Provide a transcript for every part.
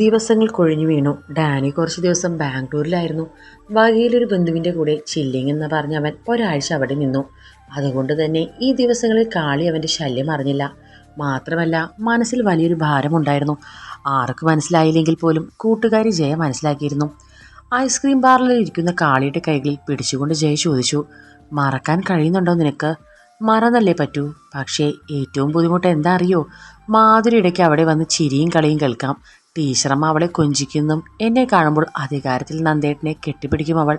ദിവസങ്ങൾ കൊഴിഞ്ഞു വീണു. ഡാനി കുറച്ച് ദിവസം ബാംഗ്ലൂരിലായിരുന്നു. വകയിലൊരു ബന്ധുവിന്റെ കൂടെ ചില്ലിങ് എന്ന് പറഞ്ഞവൻ ഒരാഴ്ച അവിടെ നിന്നു. അതുകൊണ്ട് തന്നെ ഈ ദിവസങ്ങളിൽ കാളി അവന്റെ ശല്യം അറിഞ്ഞില്ല. മാത്രമല്ല മനസ്സിൽ വലിയൊരു ഭാരമുണ്ടായിരുന്നു. ആർക്ക് മനസ്സിലായില്ലെങ്കിൽ പോലും കൂട്ടുകാരി ജയ മനസ്സിലാക്കിയിരുന്നു. ഐസ്ക്രീം പാർലറിൽ ഇരിക്കുന്ന കാളിയുടെ കൈകളിൽ പിടിച്ചുകൊണ്ട് ജയ ചോദിച്ചു മറക്കാൻ കഴിയുന്നുണ്ടോ നിനക്ക്? മറന്നല്ലേ പറ്റൂ? പക്ഷേ ഏറ്റവും ബുദ്ധിമുട്ട് എന്താ അറിയോ? മാധുരി അവിടെ വന്ന് ചിരിയും കളിയും കേൾക്കാം. ടീച്ചറമ്മ അവളെ കൊഞ്ചിക്കുന്നു. എന്നെ കാണുമ്പോൾ അധികാരത്തിൽ നന്ദേട്ടനെ കെട്ടിപ്പിടിക്കും അവൾ.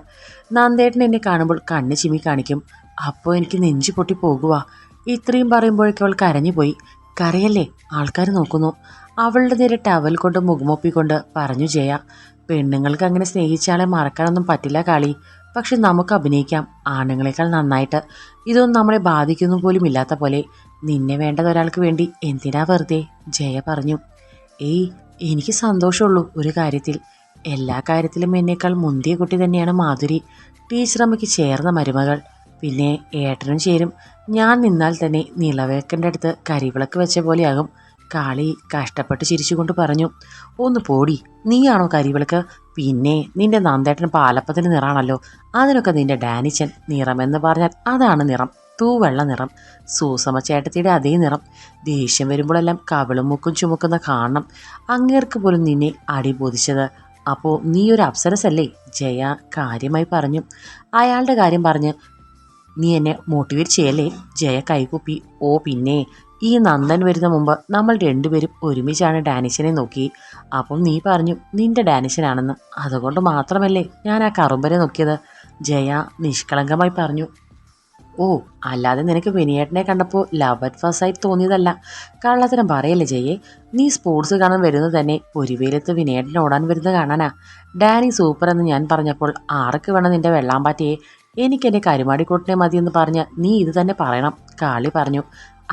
നന്ദേട്ടൻ എന്നെ കാണുമ്പോൾ കണ്ണ് ചിമ്മി കാണിക്കും. അപ്പോൾ എനിക്ക് നെഞ്ചു പൊട്ടി പോകുക ഇത്രയും പറയുമ്പോഴേക്കും അവൾ കരഞ്ഞുപോയി. കരയല്ലേ? ആൾക്കാർ നോക്കുന്നു. അവളുടെ നേരെ ടവൽ കൊണ്ട് മുഖമൊപ്പിക്കൊണ്ട് പറഞ്ഞു ജയ പെണ്ണുങ്ങൾക്ക് അങ്ങനെ സ്നേഹിച്ചാളെ മറക്കാനൊന്നും പറ്റില്ല കാളി. പക്ഷെ നമുക്ക് അഭിനയിക്കാം. ആണുങ്ങളെക്കാൾ നന്നായിട്ട്. ഇതൊന്നും നമ്മളെ ബാധിക്കുന്നു പോലും ഇല്ലാത്ത പോലെ. നിന്നെ വേണ്ടത് ഒരാൾക്ക് വേണ്ടി. എന്തിനാ വെറുതെ? ജയ പറഞ്ഞു. ഏയ് എനിക്ക് സന്തോഷമുള്ളൂ ഒരു കാര്യത്തിൽ. എല്ലാ കാര്യത്തിലും എന്നേക്കാൾ മുന്തിയ കുട്ടി തന്നെയാണ് മാധുരി. ടീച്ചറമ്മയ്ക്ക് ചേർന്ന മരുമകൾ. പിന്നെ ഏട്ടനും ചേരും. ഞാൻ നിന്നാൽ തന്നെ നിളവേക്കന്റെ അടുത്ത് കരിവിളക്ക് വെച്ച പോലെയാകും. കാളി കഷ്ടപ്പെട്ട് ചിരിച്ചുകൊണ്ട് പറഞ്ഞു ഒന്ന് പോടി നീയാണോ കരിവിളക്ക്? പിന്നെ നിന്റെ നന്ദേട്ടൻ പാലപ്പത്തിന് നിറാണല്ലോ. അതിനൊക്കെ നിന്റെ ഡാനിച്ചൻ നിറമെന്ന് പറഞ്ഞാൽ അതാണ് നിറം. തൂവെള്ള നിറം. സൂസമ ചേട്ടത്തിയുടെ അതേ നിറം. ദേഷ്യം വരുമ്പോഴെല്ലാം കവിളും മുക്കും ചുമക്കുന്ന കാണണം. അങ്ങേർക്ക് പോലും നിന്നെ അടിബോധിച്ചത് അപ്പോൾ നീ ഒരു അപ്സരസല്ലേ? ജയ കാര്യമായി പറഞ്ഞു. അയാളുടെ കാര്യം പറഞ്ഞ് നീ എന്നെ മോട്ടിവേറ്റ് ചെയ്യല്ലേ? ജയ കൈകുപ്പി. ഓ പിന്നെ ഈ നന്ദൻ വരുന്ന മുമ്പ് നമ്മൾ രണ്ടുപേരും ഒരുമിച്ചാണ് ഡാനിഷനെ നോക്കി. അപ്പം നീ പറഞ്ഞു നിന്റെ ഡാനിഷനാണെന്ന് അതുകൊണ്ട് മാത്രമല്ലേ ഞാൻ ആ കറുമ്പനെ നോക്കിയത്? ജയ നിഷ്കളങ്കമായി പറഞ്ഞു. ഓ അല്ലാതെ നിനക്ക് വിനിയേട്ടനെ കണ്ടപ്പോൾ ലവ് അറ്റ് ഫസ്റ്റ് ആയിട്ട് തോന്നിയതല്ല. കള്ളത്തരം പറയല്ലേ ജയെ നീ സ്പോർട്സ് കാണാൻ വരുന്നത് തന്നെ ഒരു പേരത്ത് വിനിയേട്ടൻ ഓടാൻ വരുന്നത് കാണാനാ. ഡാനി സൂപ്പർ എന്ന് ഞാൻ പറഞ്ഞപ്പോൾ ആർക്ക് വേണം നിന്റെ വെള്ളാമ്പാറ്റയെ എനിക്ക് എന്റെ കരുമാടിക്കോട്ടിനെ മതിയെന്ന് പറഞ്ഞ് നീ ഇത് തന്നെ പറയണം കാളി പറഞ്ഞു.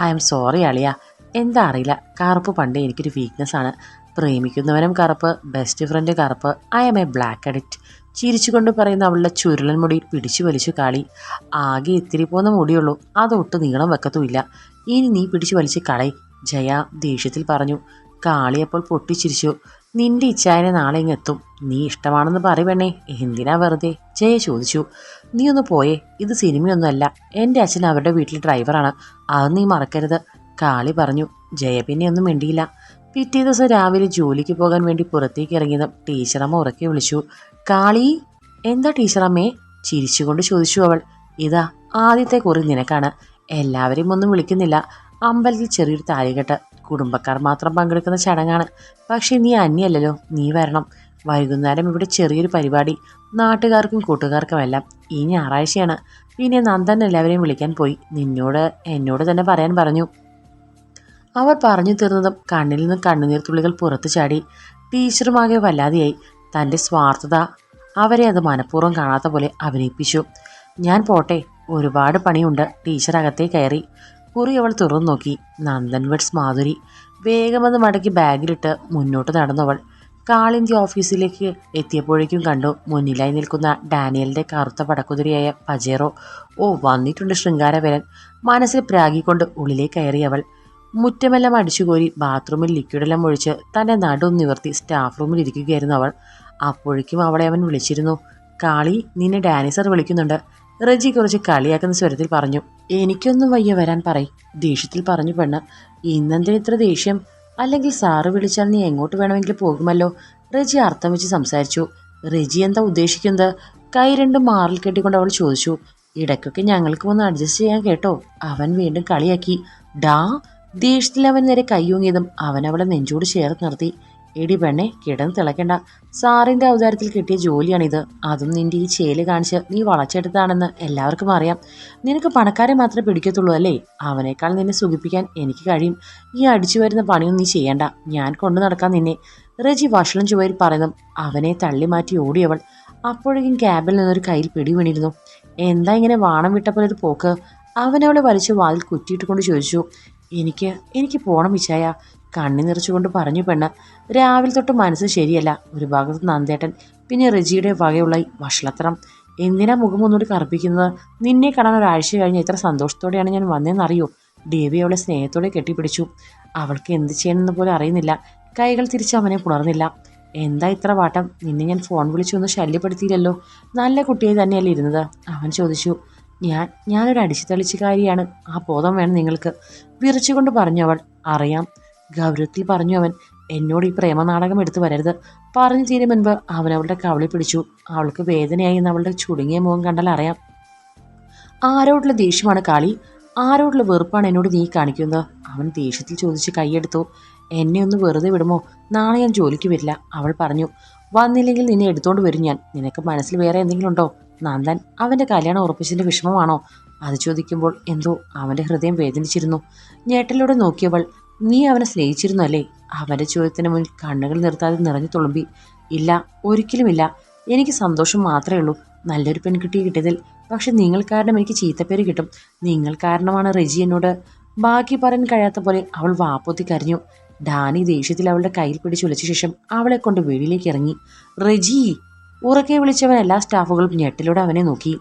ഐ എം സോറി അളിയ. എന്താ അറിയില്ല കറുപ്പ് പണ്ടേ എനിക്കൊരു വീക്ക്നെസ് ആണ്. പ്രേമിക്കുന്നവനും കറുപ്പ് ബെസ്റ്റ് ഫ്രണ്ട് കറുപ്പ്. I'm a black addict ചിരിച്ചുകൊണ്ട് പറയുന്ന അവളുടെ ചുരുളൻ മുടി പിടിച്ചു വലിച്ചു കാളി. ആകെ ഇത്തിരി പോന്ന മുടിയുള്ളൂ. അതൊട്ട് നീളം വെക്കത്തുമില്ല. ഇനി നീ പിടിച്ചു വലിച്ച് കളയി ജയ ദേഷ്യത്തിൽ പറഞ്ഞു. കാളി അപ്പോൾ പൊട്ടിച്ചിരിച്ചു. നിന്റെ ഇച്ഛായനെ നാളെ ഇങ്ങ് എത്തും. നീ ഇഷ്ടമാണെന്ന് പറയുവണ്ണേ എന്തിനാ വെറുതെ? ജയ ചോദിച്ചു. നീ ഒന്ന് പോയേ. ഇത് സിനിമയൊന്നുമല്ല. എന്റെ അച്ഛൻ അവരുടെ വീട്ടിൽ ഡ്രൈവറാണ്. അത് നീ മറക്കരുത്. കാളി പറഞ്ഞു. ജയ പിന്നെ ഒന്നും മിണ്ടിയില്ല. പിറ്റേ ദിവസം രാവിലെ ജോലിക്ക് പോകാൻ വേണ്ടി പുറത്തേക്ക് ഇറങ്ങിയതും ടീച്ചറമ്മ ഉറക്കി വിളിച്ചു. കാളി എന്താ ടീച്ചറമ്മേ ചിരിച്ചുകൊണ്ട് ചോദിച്ചു അവൾ. ഇതാ ആദ്യത്തെ കുറി നിനക്കാണ്. എല്ലാവരെയും ഒന്നും വിളിക്കുന്നില്ല. അമ്പലത്തിൽ ചെറിയൊരു താലികെട്ട്. കുടുംബക്കാർ മാത്രം പങ്കെടുക്കുന്ന ചടങ്ങാണ്. പക്ഷേ നീ അന്യല്ലല്ലോ. നീ വരണം. വൈകുന്നേരം ഇവിടെ ചെറിയൊരു പരിപാടി. നാട്ടുകാർക്കും കൂട്ടുകാർക്കുമെല്ലാം ഈ ഞായറാഴ്ചയാണ്. പിന്നെ നന്ദൻ എല്ലാവരെയും വിളിക്കാൻ പോയി. നിന്നോട് എന്നോട് തന്നെ പറയാൻ പറഞ്ഞു. അവർ പറഞ്ഞു തീർന്നതും കണ്ണിൽ നിന്ന് കണ്ണുനീർ തുള്ളികൾ പുറത്തു ചാടി. ടീച്ചറുമാകെ വല്ലാതെയായി. തന്റെ സ്വാർത്ഥത അവരെ അത് മനഃപൂർവം കാണാത്ത പോലെ അഭിനയിപ്പിച്ചു. ഞാൻ പോട്ടെ ഒരുപാട് പണിയുണ്ട്. ടീച്ചർ അകത്തേ കയറി. കുറി അവൾ തുറന്നു നോക്കി. നന്ദൻ വെഡ്സ് മാധുരി. വേഗമെന്ന് മടക്കി ബാഗിലിട്ട് മുന്നോട്ട് നടന്നവൾ കാളിന്ത്യ ഓഫീസിലേക്ക് എത്തിയപ്പോഴേക്കും കണ്ടു മുന്നിലായി നിൽക്കുന്ന ഡാനിയലിന്റെ കറുത്ത പടക്കുതിരിയായ പജേറോ. ഓ വന്നിട്ടുണ്ട് ശൃംഗാരവരൻ മനസ്സിൽ പ്രാഗിക്കൊണ്ട് ഉള്ളിലേക്ക് കയറിയവൾ മുറ്റമെല്ലാം അടിച്ചുകോരി ബാത്റൂമിൽ ലിക്വിഡെല്ലാം ഒഴിച്ച് തന്റെ നടു നിവർത്തി സ്റ്റാഫ് റൂമിൽ ഇരിക്കുകയായിരുന്നു അവൾ. അപ്പോഴേക്കും അവളെ അവൻ വിളിച്ചിരുന്നു. കാളി നിന്നെ ഡാനിസർ വിളിക്കുന്നുണ്ട്. റജി കുറച്ച് കളിയാക്കുന്ന സ്വരത്തിൽ പറഞ്ഞു. എനിക്കൊന്നും വയ്യ വരാൻ പറയും ദേഷ്യത്തിൽ പറഞ്ഞു പെണ്ണ്. ഇന്നെന്തിന് ഇത്ര ദേഷ്യം? അല്ലെങ്കിൽ സാറ് വിളിച്ചാൽ നീ എങ്ങോട്ട് വേണമെങ്കിലും പോകുമല്ലോ? റജി അർത്ഥം വെച്ച് സംസാരിച്ചു. റജി എന്താ ഉദ്ദേശിക്കുന്നത്? കൈ രണ്ടും മാറിൽ കെട്ടിക്കൊണ്ട് അവൾ ചോദിച്ചു. ഇടയ്ക്കൊക്കെ ഞങ്ങൾക്ക് ഒന്ന് അഡ്ജസ്റ്റ് ചെയ്യാൻ കേട്ടോ. അവൻ വീണ്ടും കളിയാക്കി. ഡാ ദേഷ്യത്തിൽ അവൻ നേരെ കയ്യൂങ്ങിയതും അവൻ അവളെ നെഞ്ചോട് ചേർത്ത് നിർത്തി. എടി പെണ്ണെ കിടന്ന് തിളക്കണ്ട സാറിന്റെ അവതാരത്തിൽ കിട്ടിയ ജോലിയാണിത്. അതും നിന്റെ ഈ ചേൽ കാണിച്ച് നീ വളച്ചെടുത്താണെന്ന് എല്ലാവർക്കും അറിയാം. നിനക്ക് പണക്കാരെ മാത്രമേ പിടിക്കത്തുള്ളൂ അല്ലേ? അവനേക്കാൾ നിന്നെ സുഖിപ്പിക്കാൻ എനിക്ക് കഴിയും. ഈ അടിച്ചു വരുന്ന പണിയൊന്നും നീ ചെയ്യണ്ട. ഞാൻ കൊണ്ടു നടക്കാൻ നിന്നെ. റജി വഷളം ചുവയിൽ പറയുന്നതും അവനെ തള്ളി മാറ്റി ഓടിയവൾ അപ്പോഴേക്കും ക്യാബിൽ നിന്നൊരു കയ്യിൽ പിടി വീണിരുന്നു. എന്താ ഇങ്ങനെ വാണം വിട്ട പോലെ ഒരു പോക്ക്? അവനവളെ വലിച്ചു വാതിൽ കുറ്റിയിട്ട് കൊണ്ട് ചോദിച്ചു. എനിക്ക് എനിക്ക് പോണം വിശായ കണ്ണി നിറച്ചുകൊണ്ട് പറഞ്ഞു പെണ്ണ്. രാവിലെ തൊട്ട് മനസ്സ് ശരിയല്ല. ഒരു ഭാഗത്ത് നന്ദേട്ടൻ പിന്നെ റജിയുടെ വകയുള്ള വഷളത്രം എന്തിനാ മുഖം ഒന്നുകൂടി കറുപ്പിക്കുന്നത്? നിന്നെ കാണാൻ ഒരാഴ്ച കഴിഞ്ഞ് എത്ര സന്തോഷത്തോടെയാണ് ഞാൻ വന്നതെന്നറിയോ ദേവി അവളെ സ്നേഹത്തോടെ കെട്ടിപ്പിടിച്ചു. അവൾക്ക് എന്ത് ചെയ്യണമെന്ന് പോലും അറിയുന്നില്ല. കൈകൾ തിരിച്ച് അവനെ പുണർന്നില്ല. എന്താ ഇത്ര വാട്ടം? നിന്നെ ഞാൻ ഫോൺ വിളിച്ചൊന്ന് ശല്യപ്പെടുത്തിയില്ലല്ലോ. നല്ല കുട്ടിയെ തന്നെയല്ലേ ഇരുന്നത്? അവൻ ചോദിച്ചു. ഞാൻ ഞാനൊരു അടിച്ചു തളിച്ചുകാരിയാണ് ആ ബോധം വേണം നിങ്ങൾക്ക്. വിറച്ചുകൊണ്ട് പറഞ്ഞു അവൾ അറിയാം. ഗൗരവത്തിൽ പറഞ്ഞു അവൻ എന്നോട് ഈ പ്രേമനാടകം എടുത്തു വരരുത്. പറഞ്ഞു തീരും മുൻപ് അവൻ അവളുടെ കവളി പിടിച്ചു. അവൾക്ക് വേദനയായി എന്ന് അവളുടെ ചുടുങ്ങിയ മുഖം കണ്ടാൽ അറിയാം. ആരോടുള്ള ദേഷ്യമാണ് കാളി? ആരോടുള്ള വെറുപ്പാണ് എന്നോട് നീ കാണിക്കുന്നത്? അവൻ ദേഷ്യത്തിൽ ചോദിച്ച് കൈയെടുത്തു. എന്നെ ഒന്ന് വെറുതെ വിടുമോ? നാളെ ഞാൻ ജോലിക്ക് വരില്ല. അവൾ പറഞ്ഞു. വന്നില്ലെങ്കിൽ നിന്നെ എടുത്തോണ്ട് വരും ഞാൻ. നിനക്ക് മനസ്സിൽ വേറെ എന്തെങ്കിലും ഉണ്ടോ? നന്ദൻ അവന്റെ കല്യാണം ഉറപ്പിച്ചതിന്റെ വിഷമമാണോ? അത് ചോദിക്കുമ്പോൾ എന്തോ അവന്റെ ഹൃദയം വേദനിച്ചിരുന്നു. ഞേട്ടലൂടെ നോക്കിയവൾ നീ അവനെ സ്നേഹിച്ചിരുന്നു അല്ലേ? അവന്റെ ചോദ്യത്തിന് മുന്നിൽ കണ്ണുകൾ നിർത്താതെ നിറഞ്ഞു തുളുമ്പി. ഇല്ല ഒരിക്കലുമില്ല. എനിക്ക് സന്തോഷം മാത്രമേ ഉള്ളൂ. നല്ലൊരു പെൺകുട്ടി കിട്ടിയതിൽ. പക്ഷെ നിങ്ങൾ കാരണം എനിക്ക് ചീത്തപ്പേര് കിട്ടും. നിങ്ങൾ കാരണമാണ് റെജി എന്നോട് ബാക്കി പറയാൻ കഴിയാത്ത പോലെ അവൾ വാപ്പൊത്തി കരഞ്ഞു. ഡാനി ദേഷ്യത്തിൽ അവളുടെ കയ്യിൽ പിടിച്ചുലച്ച ശേഷം അവളെ കൊണ്ട് വീടിലേക്ക് ഇറങ്ങി. റെജി ഉറക്കെ വിളിച്ചവൻ എല്ലാ സ്റ്റാഫുകളും ഞെട്ടിലൂടെ അവനെ നോക്കി.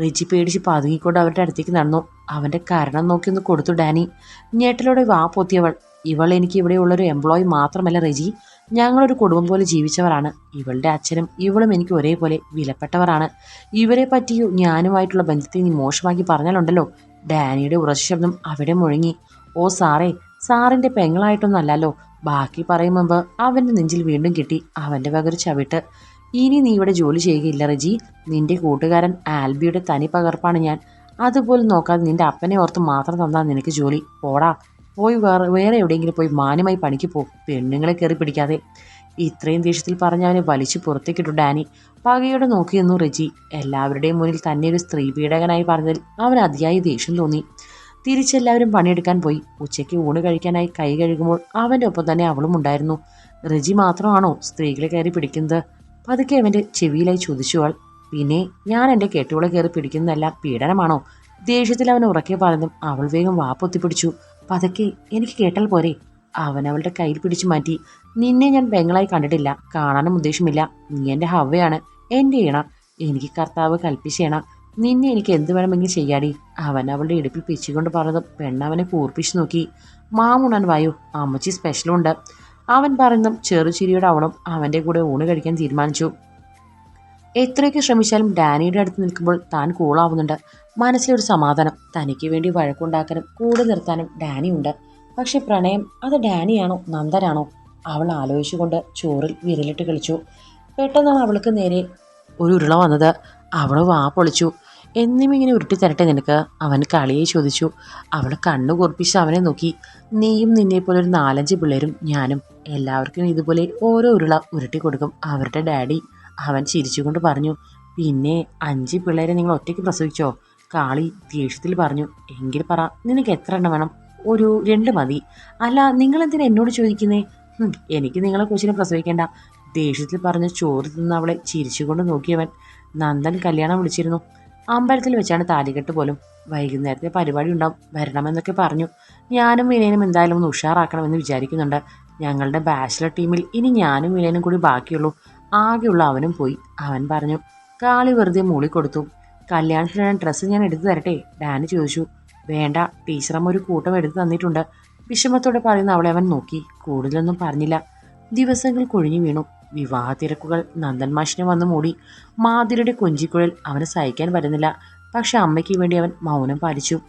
റിജി പേടിച്ച് പതുങ്ങിക്കൊണ്ട് അവരുടെ അടുത്തേക്ക് നടന്നു. അവന്റെ കാരണം നോക്കി ഒന്ന് കൊടുത്തു ഡാനി. ഞെട്ടിലൂടെ വാ പൊത്തിയവൾ. ഇവൾ എനിക്ക് ഇവിടെയുള്ളൊരു എംപ്ലോയി മാത്രമല്ല റെജി. ഞങ്ങളൊരു കുടുംബം പോലെ ജീവിച്ചവരാണ്. ഇവളുടെ അച്ഛനും ഇവളും എനിക്ക് ഒരേപോലെ വിലപ്പെട്ടവരാണ്. ഇവരെ പറ്റിയോ ഞാനുമായിട്ടുള്ള ബന്ധത്തെ നീ മോശമാക്കി പറഞ്ഞാലുണ്ടല്ലോ. ഡാനിയുടെ ഉറച്ച ശബ്ദം അവിടെ മുഴങ്ങി. ഓ സാറേ സാറിന്റെ പെങ്ങളായിട്ടൊന്നല്ലല്ലോ. ബാക്കി പറയും മുമ്പ് അവന്റെ നെഞ്ചിൽ വീണ്ടും കിട്ടി അവന്റെ വകരു ചവിട്ട്. ഇനി നീ ഇവിടെ ജോലി ചെയ്യുകയില്ല റജി. നിന്റെ കൂട്ടുകാരൻ ആൽബിയുടെ തനി പകർപ്പാണ് ഞാൻ. അതുപോലെ നോക്കാതെ നിന്റെ അപ്പനെ ഓർത്ത് മാത്രം തന്നാൽ നിനക്ക് ജോലി. പോടാ. പോയി വേറെ വേറെ എവിടെയെങ്കിലും പോയി മാന്യമായി പണിക്ക് പോ. പെണ്ണുങ്ങളെ കയറി പിടിക്കാതെ. ഇത്രയും ദേഷ്യത്തിൽ പറഞ്ഞവനെ വലിച്ചു പുറത്തേക്കിട്ടു ഡാനി. പകയോടെ നോക്കിയെന്നു റിജി. എല്ലാവരുടെയും മുന്നിൽ തന്നെ ഒരു സ്ത്രീ പീഡകനായി പറഞ്ഞതിൽ അവൻ അതിയായി ദേഷ്യം തോന്നി. തിരിച്ചെല്ലാവരും പണിയെടുക്കാൻ പോയി. ഉച്ചയ്ക്ക് ഊണ് കഴിക്കാനായി കൈ കഴുകുമ്പോൾ അവന്റെ ഒപ്പം തന്നെ അവളും ഉണ്ടായിരുന്നു. റിജി മാത്രമാണോ സ്ത്രീകളെ കയറി പിടിക്കുന്നത്? പതുക്കെ അവന്റെ ചെവിയിലായി ചോദിച്ചു അവൾ പിന്നെ ഞാൻ എന്റെ കെട്ടുകളെ കയറി പിടിക്കുന്നതെല്ലാം പീഡനമാണോ? ദേഷ്യത്തിൽ അവൻ ഉറക്കെ പറഞ്ഞതും അവൾ വേഗം വാപ്പൊത്തിപ്പിടിച്ചു. പതുക്കെ എനിക്ക് കേട്ടാൽ പോരെ? അവൻ അവളുടെ കയ്യിൽ പിടിച്ചു മാറ്റി നിന്നെ ഞാൻ വെങ്ങളായി കണ്ടിട്ടില്ല കാണാനും ഉദ്ദേശമില്ല. നീ എന്റെ ഹവയാണ് എന്റെ ഇണ എനിക്ക് കർത്താവ് കൽപ്പിച്ചേണ. നിന്നെ എനിക്ക് എന്ത് വേണമെങ്കിലും ചെയ്യാടി. അവൻ അവളുടെ ഇടുപ്പിൽ പിച്ചുകൊണ്ട് പറഞ്ഞതും പെണ്ണവനെ കൂർപ്പിച്ചു നോക്കി. മാമുണൻ വായു അമ്മച്ചി സ്പെഷ്യലുണ്ട് അവൻ പറയുന്നതും ചെറുചിരിയുടെ അവളും അവന്റെ കൂടെ ഊണ് കഴിക്കാൻ തീരുമാനിച്ചു. എത്രയൊക്കെ ശ്രമിച്ചാലും ഡാനിയുടെ അടുത്ത് നിൽക്കുമ്പോൾ താൻ കൂളാവുന്നുണ്ട് മനസ്സിലൊരു സമാധാനം. തനിക്ക് വേണ്ടി വഴക്കുണ്ടാക്കാനും കൂടെ നിർത്താനും ഡാനിയുണ്ട്. പക്ഷെ പ്രണയം അത് ഡാനിയാണോ നന്ദനാണോ? അവൾ ആലോചിച്ചുകൊണ്ട് ചോറിൽ വിരലിട്ട് കളിച്ചു. പെട്ടെന്നാണ് അവൾക്ക് നേരെ ഒരു ഉരുള വന്നത്. അവൾ വാ പൊളിച്ചു. എന്നും ഇങ്ങനെ ഉരുട്ടി തരട്ടെ നിനക്ക് അവൻ കളിയെ ചോദിച്ചു. അവൾ കണ്ണു കുറിപ്പിച്ച് അവനെ നോക്കി. നീയും നിന്നെപ്പോലൊരു നാലഞ്ച് പിള്ളേരും ഞാനും എല്ലാവർക്കും ഇതുപോലെ ഓരോ ഉരുള ഉരുട്ടി കൊടുക്കും. അവരുടെ ഡാഡി അവൻ ചിരിച്ചുകൊണ്ട് പറഞ്ഞു പിന്നെ അഞ്ച് പിള്ളേരെ നിങ്ങൾ ഒറ്റയ്ക്ക് പ്രസവിച്ചോ? കാളി ദേഷ്യത്തിൽ പറഞ്ഞു എങ്കിൽ പറ നിനക്ക് എത്ര എണ്ണം വേണം? ഒരു രണ്ട് മതി. അല്ല നിങ്ങൾ എന്തിനാ എന്നോട് ചോദിക്കുന്നേ? എനിക്ക് നിങ്ങളെ കൊച്ചിനെ പ്രസവിക്കേണ്ട. ദേഷ്യത്തിൽ പറഞ്ഞ് ചോറ് തിന്ന് അവളെ ചിരിച്ചുകൊണ്ട് നോക്കിയവൻ നന്ദൻ കല്യാണം വിളിച്ചിരുന്നു. അമ്പലത്തിൽ വെച്ചാണ് താലികെട്ട് പോലും. വൈകുന്നേരത്തെ പരിപാടി ഉണ്ടാവും വരണമെന്നൊക്കെ പറഞ്ഞു. ഞാനും വിനയനും എന്തായാലും ഒന്ന് ഉഷാറാക്കണമെന്ന് വിചാരിക്കുന്നുണ്ട്. ഞങ്ങളുടെ ബാച്ചിലർ ടീമിൽ ഇനി ഞാനും വിനയനും കൂടി ബാക്കിയുള്ളൂ. ആകെയുള്ള അവനും പോയി. അവൻ പറഞ്ഞു കാളി വെറുതെ മൂളിക്കൊടുത്തു കല്യാണത്തിന് ഞാൻ ഡ്രസ്സ് ഞാൻ എടുത്തു തരട്ടെ? ഡാനി ചോദിച്ചു. വേണ്ട ടീച്ചറമ്മ ഒരു കൂട്ടം എടുത്തു തന്നിട്ടുണ്ട്. വിഷമത്തോടെ പറയുന്ന അവളെ അവൻ നോക്കി. കൂടുതലൊന്നും പറഞ്ഞില്ല. ദിവസങ്ങൾ കൊഴിഞ്ഞു വീണു. വിവാഹ തിരക്കുകൾ നന്ദൻ മാഷിനെ വന്ന് മൂടി. മാതിരിയുടെ കൊഞ്ചിക്കുഴൽ അവന് സഹിക്കാൻ പറ്റുന്നില്ല. പക്ഷെ അമ്മയ്ക്ക് വേണ്ടി അവൻ മൗനം പാലിച്ചു.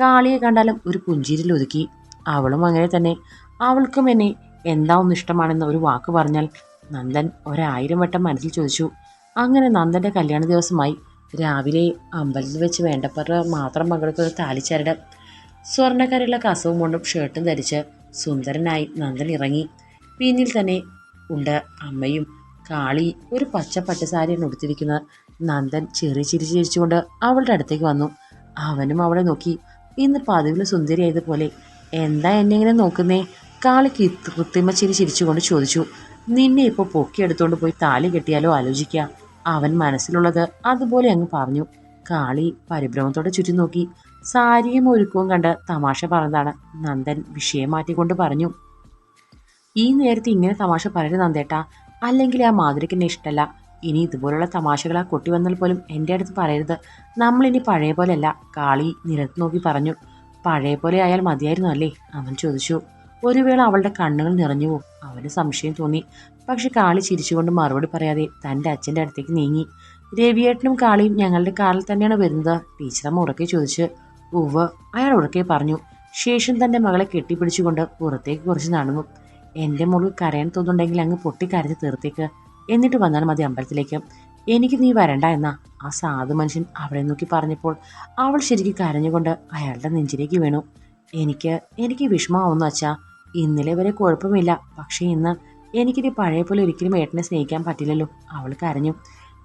കാളിയെ കണ്ടാലും ഒരു പുഞ്ചിരിൽ ഒതുക്കി. അവളും അങ്ങനെ തന്നെ. അവൾക്കും എന്നെ എന്താ ഒന്ന് ഇഷ്ടമാണെന്ന് ഒരു വാക്ക് പറഞ്ഞാൽ നന്ദൻ ഒരായിരം വട്ടം മനസ്സിൽ ചോദിച്ചു. അങ്ങനെ നന്ദന്റെ കല്യാണ ദിവസമായി. രാവിലെ അമ്പലത്തിൽ വെച്ച് വേണ്ടപ്പെട്ട മാത്രം പങ്കെടുക്കുന്ന താലിച്ചരട്. സ്വർണക്കരയുള്ള കസവും കൊണ്ടും ഷർട്ടും ധരിച്ച് സുന്ദരനായി നന്ദൻ ഇറങ്ങി. പിന്നിൽ തന്നെ ഉണ്ട് അമ്മയും കാളി ഒരു പച്ച പട്ടുസാരിയാണ് ഉടുത്തിരിക്കുന്ന നന്ദൻ ചെറിയ ചിരി ചിരിച്ചുകൊണ്ട് അവളുടെ അടുത്തേക്ക് വന്നു. അവനും അവളെ നോക്കി. ഇന്ന് പതിവിൽ സുന്ദരിയായതുപോലെ എന്താ എന്നെ ഇങ്ങനെ നോക്കുന്നേ? കാളി കൃത്രിമച്ചിരി കൃത്രിമ ചിരി ചിരിച്ചുകൊണ്ട് ചോദിച്ചു നിന്നെ ഇപ്പോൾ പൊക്കിയെടുത്തോണ്ട് പോയി താലി കെട്ടിയാലോ ആലോചിക്കുക അവൻ മനസ്സിലുള്ളത് അതുപോലെ അങ്ങ് പറഞ്ഞു. കാളി പരിഭ്രമത്തോടെ ചുറ്റി നോക്കി. സാരിയും ഒരുക്കവും കണ്ട് തമാശ പറഞ്ഞതാണ്. നന്ദൻ വിഷയം മാറ്റിക്കൊണ്ട് പറഞ്ഞു ഈ നേരത്തെ ഇങ്ങനെ തമാശ പറയരുത് നന്ദേട്ടാ. അല്ലെങ്കിൽ ആ മാധുരിക്ക് എന്നെ ഇഷ്ടമല്ല ഇനി ഇതുപോലുള്ള തമാശകൾ ആ കൊട്ടി വന്നാൽ പോലും എന്റെ അടുത്ത് പറയരുത്. നമ്മളിനി പഴയ പോലെയല്ല കാളി നിരത്ത് നോക്കി പറഞ്ഞു പഴയ പോലെ ആയാൽ മതിയായിരുന്നു അല്ലേ? അവൻ ചോദിച്ചു. ഒരു വേള അവളുടെ കണ്ണുകൾ നിറഞ്ഞു പോകും. അവന് സംശയം തോന്നി. പക്ഷെ കാളി ചിരിച്ചുകൊണ്ട് മറുപടി പറയാതെ തന്റെ അച്ഛന്റെ അടുത്തേക്ക് നീങ്ങി. രവിയേട്ടനും കാളിയും ഞങ്ങളുടെ കാറിൽ തന്നെയാണ് വരുന്നത് ടീച്ചറമ്മ ഉറക്കെ ചോദിച്ച്. ഉവ്വ് അയാൾ ഉറക്കെ പറഞ്ഞു. ശേഷം തന്റെ മകളെ കെട്ടിപ്പിടിച്ചുകൊണ്ട് പുറത്തേക്ക് കുറച്ച് നടന്നു. എന്റെ മോൾ കരയാൻ തോന്നുന്നുണ്ടെങ്കിൽ അങ്ങ് പൊട്ടിക്കരഞ്ഞ് തീർത്തേക്ക്. എന്നിട്ട് വന്നാൽ മതി അമ്പലത്തിലേക്ക്. എനിക്ക് നീ വരണ്ട എന്ന ആ സാധു മനുഷ്യൻ അവളെ നോക്കി പറഞ്ഞപ്പോൾ അവൾ ശരിക്കും കരഞ്ഞുകൊണ്ട് അയാളുടെ നെഞ്ചിലേക്ക് വീണു. എനിക്ക് എനിക്ക് വിഷമാവുന്നു അച്ഛാ. ഇന്നലെ വരെ കുഴപ്പമില്ല. പക്ഷേ ഇന്ന് എനിക്കിത് പഴയ പോലെ ഒരിക്കലും ഏട്ടനെ സ്നേഹിക്കാൻ പറ്റില്ലല്ലോ. അവൾ കരഞ്ഞു.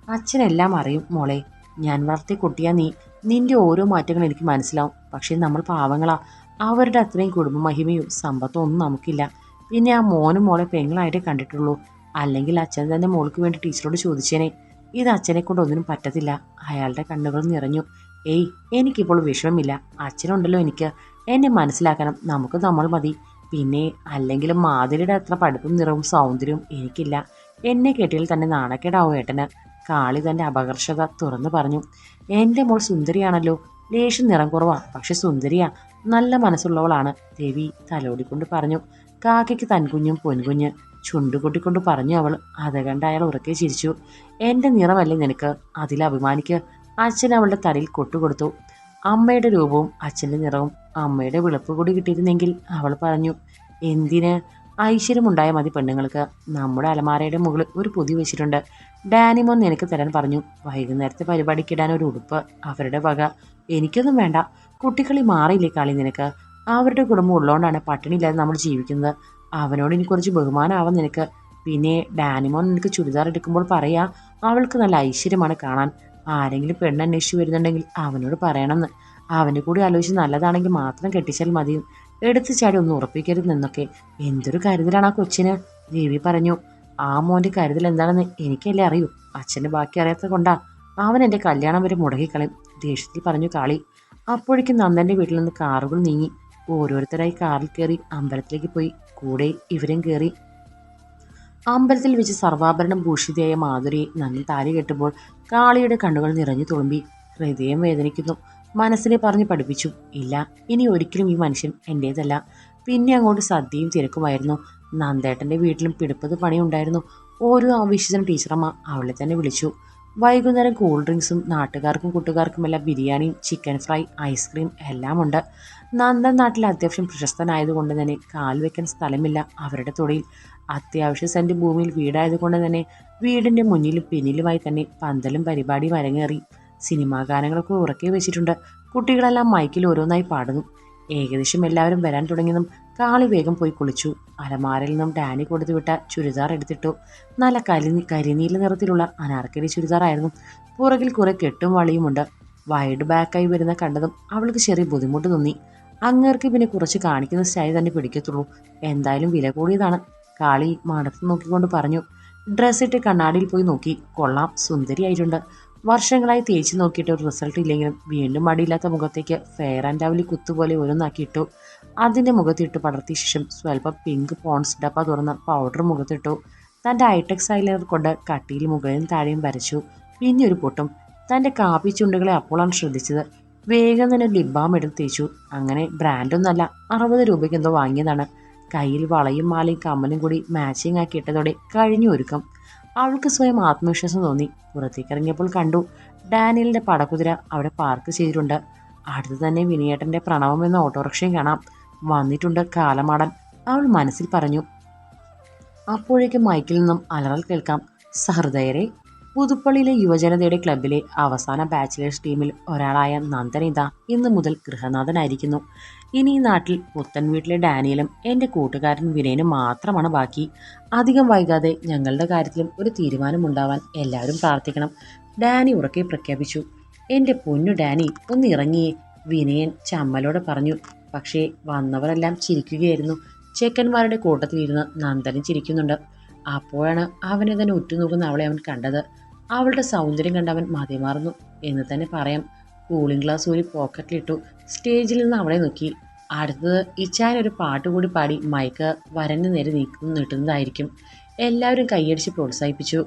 അച്ഛനെല്ലാം അറിയും മോളെ. ഞാൻ വളർത്തിയ കുട്ടിയാ നീ. നിന്റെ ഓരോ മാറ്റങ്ങളും എനിക്ക് മനസ്സിലാവും. പക്ഷേ നമ്മൾ പാവങ്ങളാ. അവരുടെ അത്രയും കുടുംബ മഹിമയും സമ്പത്തും ഒന്നും നമുക്കില്ല. പിന്നെ ആ മോനും മോളെ പെങ്ങളായിട്ടേ കണ്ടിട്ടുള്ളൂ. അല്ലെങ്കിൽ അച്ഛൻ തന്നെ മോൾക്ക് വേണ്ടി ടീച്ചറോട് ചോദിച്ചേനെ. ഇത് അച്ഛനെ കൊണ്ട് ഒന്നിനും പറ്റത്തില്ല. അയാളുടെ കണ്ണുകൾ നിറഞ്ഞു. ഏയ് എനിക്കിപ്പോൾ വിഷമമില്ല. അച്ഛനുണ്ടല്ലോ എനിക്ക്. എന്നെ മനസ്സിലാക്കണം. നമുക്ക് നമ്മൾ മതി. പിന്നെ അല്ലെങ്കിലും മാതിരിയുടെ അത്ര പഠിപ്പും നിറവും സൗന്ദര്യവും എനിക്കില്ല. എന്നെ കെട്ടിയാൽ തന്നെ നാണക്കേടാവും ഏട്ടന്. കാളി തന്റെ അപകർഷത തുറന്നു പറഞ്ഞു. എന്റെ മോൾ സുന്ദരിയാണല്ലോ. ലേശം നിറം കുറവാ. പക്ഷെ സുന്ദരിയാ. നല്ല മനസ്സുള്ളവളാണ് രവി തലോടിക്കൊണ്ട് പറഞ്ഞു. കാക്കയ്ക്ക് തൻകുഞ്ഞും പൊൻകുഞ്ഞ് ചുണ്ടുകൊട്ടിക്കൊണ്ട് പറഞ്ഞു അവൾ. അത് കണ്ട് അയാൾ ഉറക്കെ ചിരിച്ചു. എന്റെ നിറമല്ലേ നിനക്ക്? അതിൽ അച്ഛൻ അവളുടെ തലയിൽ കൊട്ടുകൊടുത്തു. അമ്മയുടെ രൂപവും അച്ഛന്റെ നിറവും അമ്മയുടെ വിളപ്പ് കൂടി കിട്ടിയിരുന്നെങ്കിൽ അവൾ പറഞ്ഞു എന്തിന്? ഐശ്വര്യമുണ്ടായ മതി പെണ്ണുങ്ങൾക്ക്. നമ്മുടെ അലമാരയുടെ മുകളിൽ ഒരു പൊതി വെച്ചിട്ടുണ്ട്. ഡാനിമോൻ നിനക്ക് തരാൻ പറഞ്ഞു. വൈകുന്നേരത്തെ പരിപാടിക്കിടാൻ ഒരു ഉടുപ്പ് അവരുടെ വക. എനിക്കൊന്നും വേണ്ട. കുട്ടികളി മാറിയില്ലേ കളി നിനക്ക്? അവരുടെ കുടുംബം ഉള്ളതുകൊണ്ടാണ് പട്ടിണിയില്ലാതെ നമ്മൾ ജീവിക്കുന്നത്. അവനോട് ഇനി കുറച്ച് ബഹുമാനമാവാൻ നിനക്ക്. പിന്നെ ഡാനിമോൻ നിനക്ക് ചുരിദാർ എടുക്കുമ്പോൾ പറയാ അവൾക്ക് നല്ല ഐശ്വര്യമാണ് കാണാൻ. ആരെങ്കിലും പെണ്ണ് അന്വേഷിച്ച് വരുന്നുണ്ടെങ്കിൽ അവനോട് പറയണമെന്ന്. അവനെ കൂടി ആലോചിച്ച് നല്ലതാണെങ്കിൽ മാത്രം കെട്ടിച്ചാൽ മതിയും എടുത്തു ചാടി ഒന്ന് ഉറപ്പിക്കരുത് എന്നൊക്കെ. എന്തൊരു കരുതലാണ് ആ കൊച്ചിന്? രവി പറഞ്ഞു ആ മോന്റെ കരുതൽ എന്താണെന്ന് എനിക്കല്ലേ അറിയൂ. അച്ഛന്റെ ബാക്കി അറിയാത്ത കൊണ്ടാ. അവൻ എന്റെ കല്യാണം വരെ മുടങ്ങിക്കളയും ദേഷ്യത്തിൽ പറഞ്ഞു കാളി. അപ്പോഴേക്കും നന്ദന്റെ വീട്ടിൽ നിന്ന് കാറുകൾ നീങ്ങി. ഓരോരുത്തരായി കാറിൽ കയറി അമ്പലത്തിലേക്ക് പോയി. കൂടെ ഇവരും കയറി. അമ്പലത്തിൽ വെച്ച് സർവാഭരണം ഭൂഷിതയായ മാധുരിയെ നന്ദി താലി കെട്ടുമ്പോൾ കാളിയുടെ കണ്ണുകൾ നിറഞ്ഞു തുളുമ്പി. ഹൃദയം വേദനിക്കുന്നു. മനസ്സിനെ പറഞ്ഞ് പഠിപ്പിച്ചു. ഇല്ല ഇനി ഒരിക്കലും ഈ മനുഷ്യൻ എന്റേതല്ല പിന്നെ അങ്ങോട്ട് സദ്യയും തിരക്കുമായിരുന്നു. നന്ദേട്ടന്റെ വീട്ടിലും പിടിപ്പത് പണിയുണ്ടായിരുന്നു. ഓരോ ആവശ്യത്തിനും ടീച്ചറമ്മ അവളെ തന്നെ വിളിച്ചു. വൈകുന്നേരം കൂൾ ഡ്രിങ്ക്സും നാട്ടുകാർക്കും എല്ലാം ബിരിയാണിയും ചിക്കൻ ഫ്രൈ ഐസ്ക്രീം എല്ലാം ഉണ്ട് നന്ദൻ നാട്ടിൽ അത്യാവശ്യം പ്രശസ്തനായതുകൊണ്ട് തന്നെ കാൽ വെക്കാൻ സ്ഥലമില്ല അവരുടെ തൊടിയിൽ. അത്യാവശ്യ സെന്റ് ഭൂമിയിൽ വീടായതുകൊണ്ട് തന്നെ വീടിന്റെ മുന്നിലും പിന്നിലുമായി തന്നെ പന്തലും പരിപാടിയും അരങ്ങേറി. സിനിമാ ഗാനങ്ങളൊക്കെ ഉറക്കെ വെച്ചിട്ടുണ്ട്. കുട്ടികളെല്ലാം മൈക്കിൽ ഓരോന്നായി പാടുന്നു. ഏകദേശം എല്ലാവരും വരാൻ തുടങ്ങിയതും കാളി വേഗം പോയി കുളിച്ചു. അലമാരയിൽ നിന്നും ഡാനി കൊടുത്തു വിട്ട ചുരിദാർ എടുത്തിട്ടു. നല്ല കരി കരിനീല നിറത്തിലുള്ള അനാർക്കലി ചുരിദാറായിരുന്നു. പുറകിൽ കുറെ കെട്ടും വളിയുമുണ്ട്. വൈഡ് ബാക്കായി വരുന്ന കണ്ടതും അവൾക്ക് ചെറിയ ബുദ്ധിമുട്ട് തോന്നി. അങ്ങേർക്ക് പിന്നെ കുറച്ച് കാണിക്കുന്ന സ്റ്റൈൽ തന്നെ പിടിക്കത്തുള്ളൂ. എന്തായാലും വില കൂടിയതാണ്. കാളി മടത്ത് നോക്കിക്കൊണ്ട് പറഞ്ഞു. ഡ്രസ്സ് ഇട്ട് കണ്ണാടിയിൽ പോയി നോക്കി. കൊള്ളാം സുന്ദരിയായിട്ടുണ്ട് വർഷങ്ങളായി തേച്ച് നോക്കിയിട്ട് ഒരു റിസൾട്ട് ഇല്ലെങ്കിലും വീണ്ടും മടിയില്ലാത്ത മുഖത്തേക്ക് ഫെയർ ആൻഡ് ലവ്ലി കുത്തുപോലെ ഓരോന്നാക്കിയിട്ടു. അതിന്റെ മുഖത്തിട്ട് പടർത്തിയ ശേഷം സ്വല്പം പിങ്ക് പോൺസ് ഡപ്പ തുറന്ന് പൗഡർ മുഖത്തിട്ടു. തന്റെ ഹൈടെക്സ് ഐലൈനർ കൊണ്ട് കട്ടിയിൽ മുകളിലും താഴെയും വരച്ചു. പിന്നെ ഒരു പൊട്ടും. തന്റെ കാപ്പി ചുണ്ടുകളെ അപ്പോളാണ് ശ്രദ്ധിച്ചത്. വേഗം തന്നെ ലിപ് ബാം എടുത്ത് തേച്ചു. അങ്ങനെ ബ്രാൻഡൊന്നല്ല അറുപത് രൂപയ്ക്ക് എന്തോ വാങ്ങിയതാണ്. കയ്യിൽ വളയും മാലയും കമ്മലും കൂടി മാച്ചിങ് ആക്കി ഇട്ടതോടെ കഴിഞ്ഞു ഒരുക്കം. അവൾക്ക് സ്വയം ആത്മവിശ്വാസം തോന്നി. പുറത്തേക്ക് ഇറങ്ങിയപ്പോൾ കണ്ടു ഡാനിയലിന്റെ പടക്കുതിര അവിടെ പാർക്ക് ചെയ്തിട്ടുണ്ട്. അടുത്ത് തന്നെ വിനിയേട്ടന്റെ പ്രണവം എന്ന ഓട്ടോറിക്ഷയും കാണാം. വന്നിട്ടുണ്ട് കാലമാടൻ. അവൾ മനസ്സിൽ പറഞ്ഞു അപ്പോഴേക്കും മൈക്കിൽ നിന്നും അലറൽ കേൾക്കാം. സഹൃദയരെ പുതുപ്പള്ളിയിലെ യുവജനതയുടെ ക്ലബിലെ അവസാന ബാച്ചിലേഴ്സ് ടീമിൽ ഒരാളായ നന്ദനിത ഇന്ന് മുതൽ ഗൃഹനാഥനായിരിക്കുന്നു. ഇനി ഈ നാട്ടിൽ പുത്തൻ വീട്ടിലെ ഡാനിയലും എന്റെ കൂട്ടുകാരൻ വിനയനും മാത്രമാണ് ബാക്കി. അധികം വൈകാതെ ഞങ്ങളുടെ കാര്യത്തിലും ഒരു തീരുമാനമുണ്ടാവാൻ എല്ലാവരും പ്രാർത്ഥിക്കണം. ഡാനി ഉറക്കെ പ്രഖ്യാപിച്ചു. എന്റെ പൊന്നു ഡാനി ഒന്ന് ഇറങ്ങിയേ വിനയൻ ചമ്മലോടെ പറഞ്ഞു. പക്ഷേ വന്നവരെല്ലാം ചിരിക്കുകയായിരുന്നു. ചെക്കന്മാരുടെ കൂട്ടത്തിലിരുന്ന് നന്ദനും ചിരിക്കുന്നുണ്ട്. അപ്പോഴാണ് അവനെ തന്നെ ഉറ്റുനോക്കുന്ന അവളെ അവൻ കണ്ടത്. അവളുടെ സൗന്ദര്യം കണ്ട് കണ്ടവൻ മതിമാറുന്നു. എന്ന് തന്നെ പറയാം. കൂളിംഗ് ഗ്ലാസ് ഒരു പോക്കറ്റിലിട്ടു സ്റ്റേജിൽ നിന്ന് അവളെ നോക്കി. അടുത്തത് ഇച്ചാൻ ഒരു പാട്ട് കൂടി പാടി മൈക്ക് വരന് നേരെ നീക്കുന്നു നീട്ടുന്നതായിരിക്കും. എല്ലാവരും കൈയടിച്ച് പ്രോത്സാഹിപ്പിച്ചു.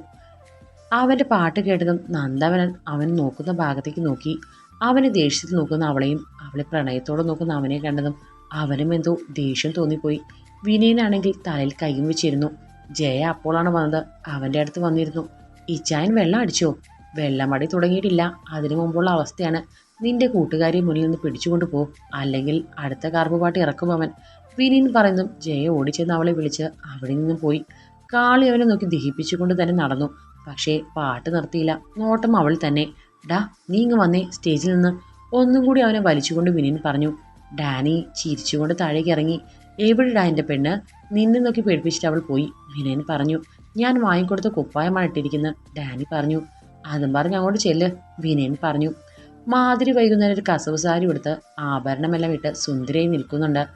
അവന്റെ പാട്ട് കേട്ടതും നന്ദവനൻ അവൻ നോക്കുന്ന ഭാഗത്തേക്ക് നോക്കി. അവനെ ദേഷ്യത്തിൽ നോക്കുന്ന അവളെയും അവളെ പ്രണയത്തോടെ നോക്കുന്ന അവനെ കണ്ടതും അവനും എന്തോ ദേഷ്യം തോന്നിപ്പോയി. വിനയനാണെങ്കിൽ തലയിൽ കൈയും വെച്ചിരുന്നു. ജയ അപ്പോളാണ് വന്നത്. അവന്റെ അടുത്ത് വന്നിരുന്നു. ഇച്ചായൻ വെള്ളം അടിച്ചോ? വെള്ളമടി തുടങ്ങിയിട്ടില്ല. അതിനു മുമ്പുള്ള അവസ്ഥയാണ്. നിന്റെ കൂട്ടുകാരി മുന്നിൽ നിന്ന് പിടിച്ചുകൊണ്ട് പോ. അല്ലെങ്കിൽ അടുത്ത കാർപ്പുപാട്ട് ഇറക്കും അവൻ. വിനീൻ പറയുന്നതും ജയ ഓടിച്ചെന്ന് അവളെ വിളിച്ച് അവിടെ നിന്നും പോയി. കാളി അവനെ നോക്കി ദഹിപ്പിച്ചുകൊണ്ട് തന്നെ നടന്നു. പക്ഷേ പാട്ട് നിർത്തിയില്ല. നോട്ടം അവൾ തന്നെ. ഡാ നീ ഇങ്ങ് വന്നേ. സ്റ്റേജിൽ നിന്ന് ഒന്നും കൂടി അവനെ വലിച്ചുകൊണ്ട് വിനീൻ പറഞ്ഞു ഡാനി ചിരിച്ചുകൊണ്ട് താഴേക്ക് ഇറങ്ങി. എവിടെടാ എന്റെ പെണ്ണ്? നിന്നെ നോക്കി പേടിപ്പിച്ചിട്ട് അവൾ പോയി. വിനയൻ പറഞ്ഞു ഞാൻ വാങ്ങിക്കൊടുത്ത കുപ്പായമാണ് ഇട്ടിരിക്കുന്നത്. ഡാനി പറഞ്ഞു അതും പറഞ്ഞ് അങ്ങോട്ട് ചെല്ല്. വിനയൻ പറഞ്ഞു മാതിരി വൈകുന്നേരം ഒരു കസവ് സാരി എടുത്ത് ആഭരണമെല്ലാം ഇട്ട് സുന്ദരയായി നിൽക്കുന്നുണ്ട്.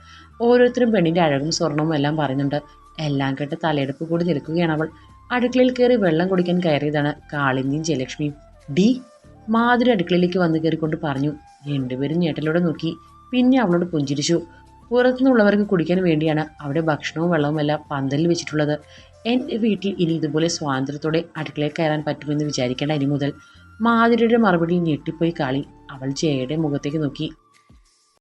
ഓരോരുത്തരും പെണ്ണിന്റെ അഴകും സ്വർണവും എല്ലാം പറയുന്നുണ്ട്. എല്ലാം കേട്ട് തലയെടുപ്പ് കൂടി നിൽക്കുകയാണ് അവൾ. അടുക്കളയിൽ കയറി വെള്ളം കുടിക്കാൻ കയറിയതാണ് കാളിന്തിയും ജയലക്ഷ്മിയും. ഡി മാധുരി അടുക്കളയിലേക്ക് വന്നു കയറിക്കൊണ്ട് പറഞ്ഞു രണ്ടുപേരും ഞേട്ടലോടെ നോക്കി. പിന്നെ അവളോട് പുഞ്ചിരിച്ചു. പുറത്തുനിന്നുള്ളവർക്ക് കുടിക്കാൻ വേണ്ടിയാണ് അവിടെ ഭക്ഷണവും വെള്ളവും എല്ലാം പന്തലിൽ വെച്ചിട്ടുള്ളത്. എന്റെ വീട്ടിൽ ഇനി ഇതുപോലെ സ്വാതന്ത്ര്യത്തോടെ അടുക്കളയിൽ കയറാൻ പറ്റുമെന്ന് വിചാരിക്കേണ്ട ഇനി മുതൽ മാധുരിയുടെ മറുപടി ഞെട്ടിപ്പോയി കാളി. അവൾ ജയയുടെ മുഖത്തേക്ക് നോക്കി.